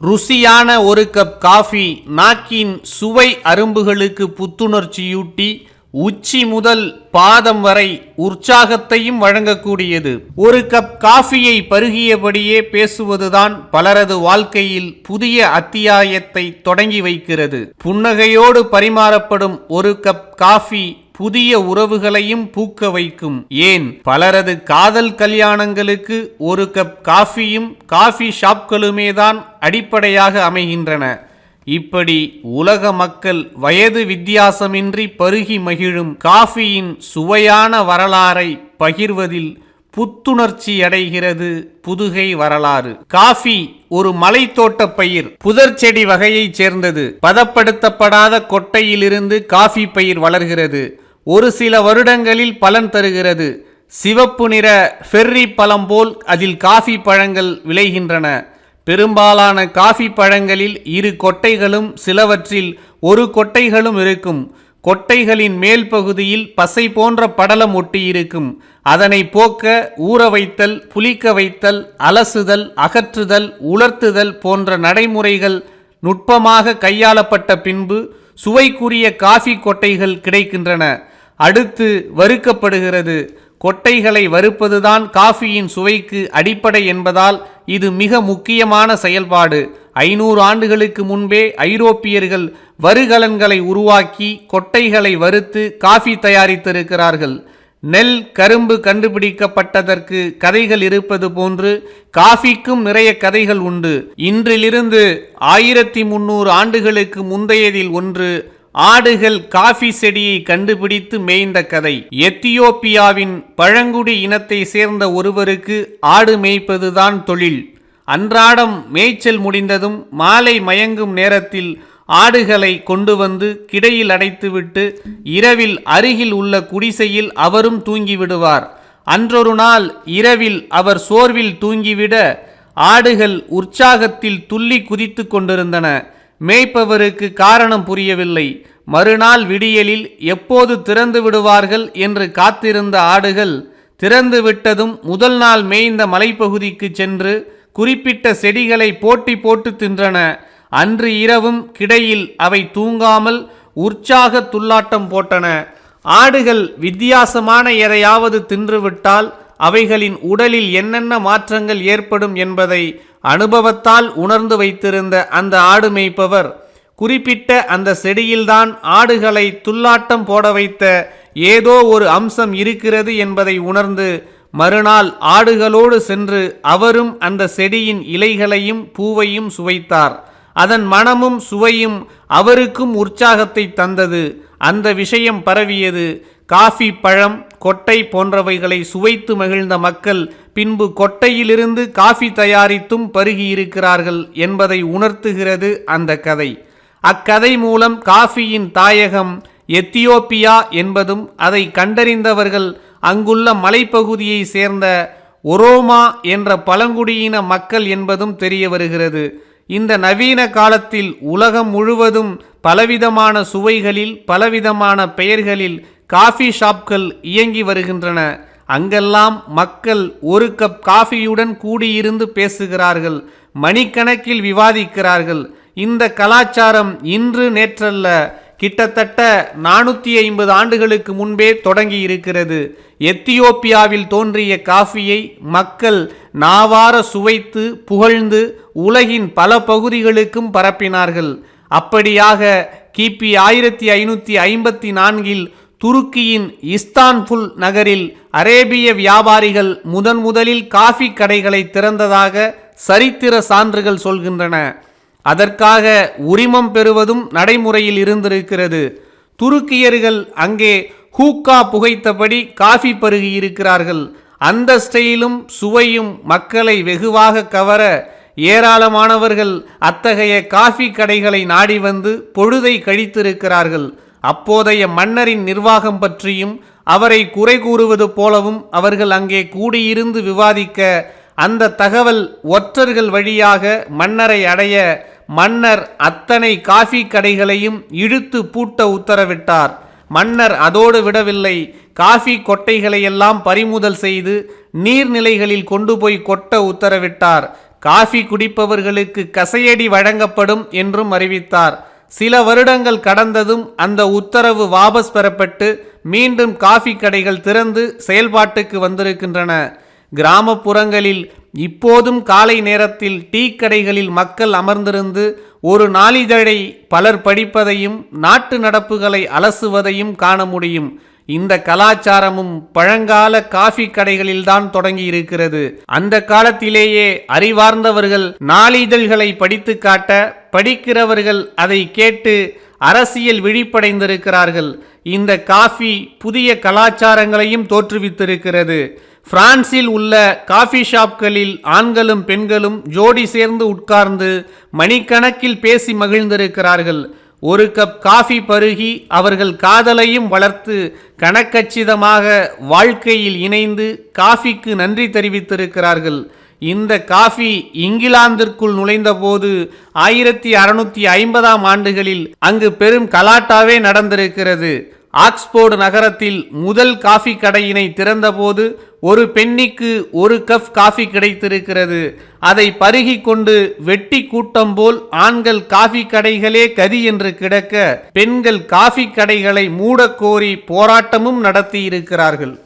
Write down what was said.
ருசியான ஒரு cup coffee நாக்கின் சுவை அரும்புகளுக்கு புத்துணர்ச்சியூட்டி உச்சி முதல் பாதம் வரை உற்சாகத்தையும் வழங்கக்கூடியது. ஒரு கப் காஃபியை பருகியபடியே பேசுவதுதான் பலரது வாழ்க்கையில் புதிய அத்தியாயத்தை தொடங்கி வைக்கிறது. புன்னகையோடு பரிமாறப்படும் ஒரு கப் காஃபி புதிய உறவுகளையும் பூக்க வைக்கும். ஏன்? பலரது காதல் கல்யாணங்களுக்கு ஒரு கப் காஃபியும் காஃபி ஷாப்களுமே தான் அடிப்படையாக அமைகின்றன. இப்படி உலக மக்கள் வயது வித்தியாசமின்றி பருகி மகிழும் காஃபியின் சுவையான வரலாறை பகிர்வதில் புத்துணர்ச்சி அடைகிறது புதுகை வரலாறு. காஃபி ஒரு மலைத்தோட்ட பயிர் புதர் செடி வகையைச் சேர்ந்தது. பதப்படுத்தப்படாத கொட்டையிலிருந்து காஃபி பயிர் வளர்கிறது. ஒரு சில வருடங்களில் பலன் தருகிறது. சிவப்பு நிற ஃபெர்ரி பழம் போல் அதில் காஃபி பழங்கள் விளைகின்றன. பெரும்பாலான காஃபி பழங்களில் இரு கொட்டைகளும் சிலவற்றில் ஒரு கொட்டைகளும் இருக்கும். கொட்டைகளின் மேல் பகுதியில் பசை போன்ற படலம் ஒட்டி இருக்கும் அதனை போக்க ஊற வைத்தல் புளிக்க வைத்தல் அலசுதல் அகற்றுதல் உலர்த்துதல் போன்ற நடைமுறைகள் நுட்பமாக கையாளப்பட்ட பின்பு சுவைக்குரிய காஃபி கொட்டைகள் கிடைக்கின்றன. அடுத்து வறுக்கப்படுகிறது. கொட்டைகளை வறுப்பதுதான் காஃபியின் சுவைக்கு அடிப்படை என்பதால் இது மிக முக்கியமான செயல்பாடு. ஐநூறு ஆண்டுகளுக்கு முன்பே ஐரோப்பியர்கள் வருகலன்களை உருவாக்கி கொட்டைகளை வறுத்து காஃபி தயாரித்திருக்கிறார்கள். நெல் கரும்பு கண்டுபிடிக்கப்பட்டதற்கு கதைகள் இருப்பது போன்று காஃபிக்கும் நிறைய கதைகள் உண்டு. இன்றிலிருந்து ஆயிரத்தி முன்னூறு ஆண்டுகளுக்கு முந்தையதில் ஒன்று ஆடுகள் காஃபி செடியை கண்டுபிடித்து மேய்ந்த கதை. எத்தியோப்பியாவின் பழங்குடி இனத்தை சேர்ந்த ஒருவருக்கு ஆடு மேய்ப்பதுதான் தொழில். அன்றாடம் மேய்ச்சல் முடிந்ததும் மாலை மயங்கும் நேரத்தில் ஆடுகளை கொண்டு வந்து கிடையில் அடைத்துவிட்டு இரவில் அருகில் உள்ள குடிசையில் அவரும் தூங்கிவிடுவார். அன்றொரு நாள் இரவில் அவர் சோர்வில் தூங்கிவிட ஆடுகள் உற்சாகத்தில் துள்ளி குதித்து கொண்டிருந்தன. மேய்ப்பவருக்கு காரணம் புரியவில்லை. மறுநாள் விடியலில் எப்போது திறந்து விடுவார்கள் என்று காத்திருந்த ஆடுகள் திறந்து விட்டதும் முதல் நாள் மேய்ந்த மலைப்பகுதிக்கு சென்று குறிப்பிட்ட செடிகளை போட்டி போட்டு தின்றன. அன்று இரவும் கிடையில் அவை தூங்காமல் உற்சாக துள்ளாட்டம் போட்டன. ஆடுகள் வித்தியாசமான எதையாவது தின்றுவிட்டால் அவைகளின் உடலில் என்னென்ன மாற்றங்கள் ஏற்படும் என்பதை அனுபவத்தால் உணர்ந்து வைத்திருந்த அந்த ஆடு மேய்ப்பவர் குறிப்பிட்ட அந்த செடியில்தான் ஆடுகளை துள்ளாட்டம் போட வைத்த ஏதோ ஒரு அம்சம் இருக்கிறது என்பதை உணர்ந்து மறுநாள் ஆடுகளோடு சென்று அவரும் அந்த செடியின் இலைகளையும் பூவையும் சுவைத்தார். அதன் மனமும் சுவையும் அவருக்கும் உற்சாகத்தை தந்தது. அந்த விஷயம் பரவியது. காஃபி பழம் கொட்டை போன்றவைகளை சுவைத்து மகிழ்ந்த மக்கள் பின்பு கொட்டையிலிருந்து காஃபி தயாரித்தும் பருகியிருக்கிறார்கள் என்பதை உணர்த்துகிறது அந்த கதை. அக்கதை மூலம் காஃபியின் தாயகம் எத்தியோப்பியா என்பதும் அதை கண்டறிந்தவர்கள் அங்குள்ள மலைப்பகுதியை சேர்ந்த ஒரோமா என்ற பழங்குடியின மக்கள் என்பதும் தெரிய வருகிறது. இந்த நவீன காலத்தில் உலகம் முழுவதும் பலவிதமான சுவைகளில் பலவிதமான பெயர்களில் காஃபி ஷாப்கள் இயங்கி வருகின்றன. அங்கெல்லாம் மக்கள் ஒரு கப் காஃபியுடன் கூடியிருந்து பேசுகிறார்கள் மணிக்கணக்கில் விவாதிக்கிறார்கள். இந்த கலாச்சாரம் இன்று நேற்றல்ல கிட்டத்தட்ட நானூற்றி ஐம்பது ஆண்டுகளுக்கு முன்பே தொடங்கி இருக்கிறது எத்தியோப்பியாவில் தோன்றிய காஃபியை மக்கள் நாவார சுவைத்து புகழ்ந்து உலகின் பல பகுதிகளுக்கும் பரப்பினார்கள். அப்படியாக கிபி ஆயிரத்தி ஐநூற்றி ஐம்பத்தி நான்கில் துருக்கியின் இஸ்தான்புல் நகரில் அரேபிய வியாபாரிகள் முதன் முதலில் காஃபி கடைகளை திறந்ததாக சரித்திர சான்றுகள் சொல்கின்றன. அதற்காக உரிமம் பெறுவதும் நடைமுறையில் இருந்திருக்கிறது. துருக்கியர்கள் அங்கே ஹூக்கா புகைத்தபடி காஃபி பருகி இருக்கிறார்கள் அந்த ஸ்டைலும் சுவையும் மக்களை வெகுவாக கவர ஏராளமானவர்கள் அத்தகைய காஃபி கடைகளை நாடி வந்து பொழுதை கழித்திருக்கிறார்கள். அப்போதைய மன்னரின் நிர்வாகம் பற்றியும் அவரை குறை கூறுவது போலவும் அவர்கள் அங்கே கூடியிருந்து விவாதிக்க அந்த தகவல் ஒற்றர்கள் வழியாக மன்னரை அடைய மன்னர் அத்தனை காஃபி கடைகளையும் இழுத்து பூட்ட உத்தரவிட்டார். மன்னர் அதோடு விடவில்லை. காஃபி கொட்டைகளை எல்லாம் பறிமுதல் செய்து நீர்நிலைகளில் கொண்டு போய் கொட்ட உத்தரவிட்டார். காஃபி குடிப்பவர்களுக்கு கசையடி வழங்கப்படும் என்றும் அறிவித்தார். சில வருடங்கள் கடந்ததும் அந்த உத்தரவு வாபஸ் பெறப்பட்டு மீண்டும் காஃபி கடைகள் திறந்து செயல்பாட்டுக்கு வந்திருக்கின்றன. கிராமப்புறங்களில் இப்போதும் காலை நேரத்தில் டீ கடைகளில் மக்கள் அமர்ந்திருந்து ஒரு நாளிதழை பலர் படிப்பதையும் நாட்டு நடப்புகளை அலசுவதையும் காண முடியும். இந்த கலாச்சாரமும் பழங்கால காஃபி கடைகளில்தான் தொடங்கி இருக்கிறது அந்த காலத்திலேயே அறிவார்ந்தவர்கள் நாளிதழ்களை படித்து காட்ட படிக்கிறவர்கள் அதை கேட்டு அரசியல் விழிப்படைந்திருக்கிறார்கள். இந்த காஃபி புதிய கலாச்சாரங்களையும் தோற்றுவித்திருக்கிறது. பிரான்சில் உள்ள காஃபி ஷாப்களில் ஆண்களும் பெண்களும் ஜோடி சேர்ந்து உட்கார்ந்து மணிக்கணக்கில் பேசி மகிழ்ந்திருக்கிறார்கள். ஒரு கப் காஃபி பருகி அவர்கள் காதலையும் வளர்த்து கணக்கச்சிதமாக வாழ்க்கையில் இணைந்து காஃபிக்கு நன்றி தெரிவித்திருக்கிறார்கள். இந்த காஃபி இங்கிலாந்திற்குள் நுழைந்தபோது ஆயிரத்தி அறுநூத்தி ஐம்பதாம் ஆண்டுகளில் அங்கு பெரும் கலாட்டாவே நடந்திருக்கிறது. ஆக்ஸ்போர்டு நகரத்தில் முதல் காஃபி கடையினை திறந்தபோது ஒரு பெண்ணிக்கு ஒரு கப் காஃபி கிடைத்திருக்கிறது. அதை பருகி கொண்டு வெட்டி கூட்டம் போல் ஆண்கள் காஃபி கடைகளே கதி என்று கிடக்க பெண்கள் காஃபி கடைகளை மூடக்கோரி போராட்டமும் நடத்தியிருக்கிறார்கள்.